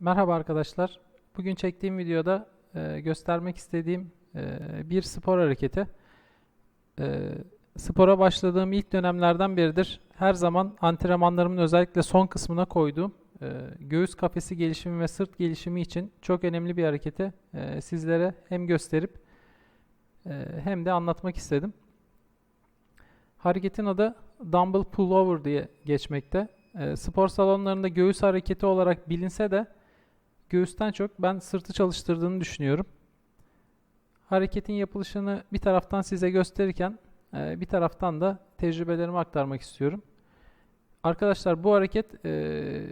Merhaba arkadaşlar. Bugün çektiğim videoda e, göstermek istediğim e, bir spor hareketi. E, spora başladığım ilk dönemlerden beridir her zaman antrenmanlarımın özellikle son kısmına koyduğum e, göğüs kafesi gelişimi ve sırt gelişimi için çok önemli bir hareketi e, sizlere hem gösterip e, hem de anlatmak istedim. Hareketin adı Dumbbell Pullover diye geçmekte. E, spor salonlarında göğüs hareketi olarak bilinse de göğüsten çok ben sırtı çalıştırdığını düşünüyorum. Hareketin yapılışını bir taraftan size gösterirken e, bir taraftan da tecrübelerimi aktarmak istiyorum. Arkadaşlar bu hareket e,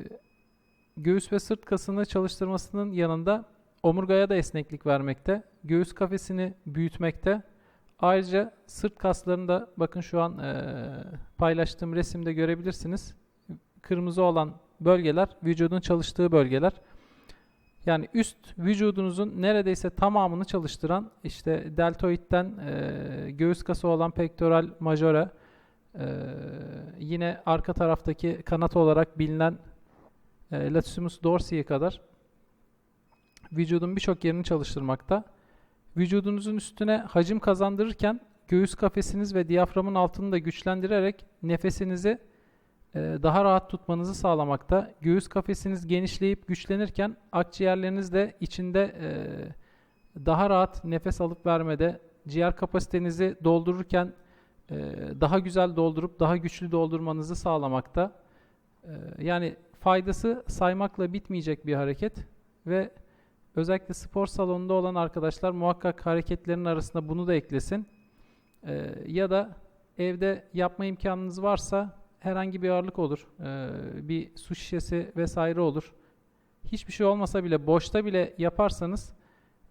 göğüs ve sırt kasını çalıştırmasının yanında omurgaya da esneklik vermekte, göğüs kafesini büyütmekte. Ayrıca sırt kaslarını da bakın şu an e, paylaştığım resimde görebilirsiniz. Kırmızı olan bölgeler vücudun çalıştığı bölgeler. Yani üst vücudunuzun neredeyse tamamını çalıştıran işte deltoidten e, göğüs kası olan pectoral majora e, yine arka taraftaki kanat olarak bilinen e, latissimus dorsi'ye kadar vücudun birçok yerini çalıştırmakta. Vücudunuzun üstüne hacim kazandırırken göğüs kafesiniz ve diyaframın altını da güçlendirerek nefesinizi daha rahat tutmanızı sağlamakta. Göğüs kafesiniz genişleyip güçlenirken akciğerleriniz de içinde e, daha rahat nefes alıp vermede, ciğer kapasitenizi doldururken e, daha güzel doldurup daha güçlü doldurmanızı sağlamakta. Yani faydası saymakla bitmeyecek bir hareket ve özellikle spor salonunda olan arkadaşlar muhakkak hareketlerin arasında bunu da eklesin. Ya da evde yapma imkanınız varsa herhangi bir ağırlık olur. Ee, bir su şişesi vesaire olur. Hiçbir şey olmasa bile boşta bile yaparsanız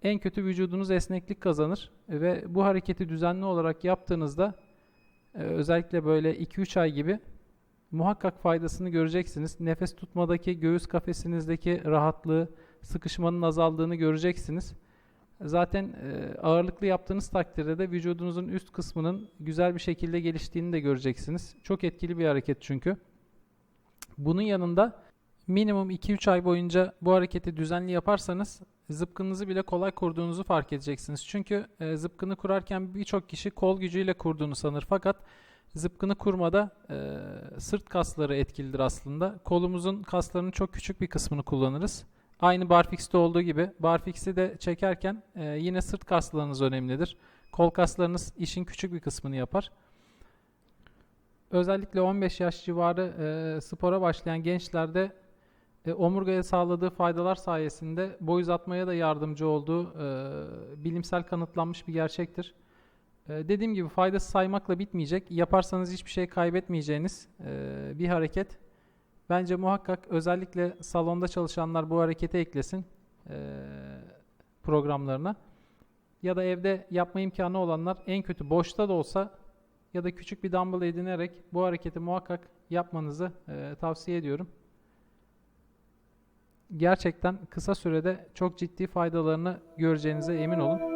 en kötü vücudunuz esneklik kazanır ve bu hareketi düzenli olarak yaptığınızda e, özellikle böyle 2-3 ay gibi muhakkak faydasını göreceksiniz. Nefes tutmadaki göğüs kafesinizdeki rahatlığı, sıkışmanın azaldığını göreceksiniz. Zaten e, ağırlıklı yaptığınız takdirde de vücudunuzun üst kısmının güzel bir şekilde geliştiğini de göreceksiniz. Çok etkili bir hareket çünkü. Bunun yanında minimum 2-3 ay boyunca bu hareketi düzenli yaparsanız zıpkınınızı bile kolay kurduğunuzu fark edeceksiniz. Çünkü e, zıpkını kurarken birçok kişi kol gücüyle kurduğunu sanır fakat zıpkını kurmada e, sırt kasları etkilidir aslında. Kolumuzun kaslarının çok küçük bir kısmını kullanırız. Aynı barfix'te olduğu gibi barfix'i de çekerken e, yine sırt kaslarınız önemlidir. Kol kaslarınız işin küçük bir kısmını yapar. Özellikle 15 yaş civarı e, spora başlayan gençlerde e, omurgaya sağladığı faydalar sayesinde boy uzatmaya da yardımcı olduğu e, bilimsel kanıtlanmış bir gerçektir. E, dediğim gibi faydası saymakla bitmeyecek. Yaparsanız hiçbir şey kaybetmeyeceğiniz e, bir hareket. Bence muhakkak özellikle salonda çalışanlar bu hareketi eklesin e, programlarına. Ya da evde yapma imkanı olanlar en kötü boşta da olsa ya da küçük bir dumbbell edinerek bu hareketi muhakkak yapmanızı e, tavsiye ediyorum. Gerçekten kısa sürede çok ciddi faydalarını göreceğinize emin olun.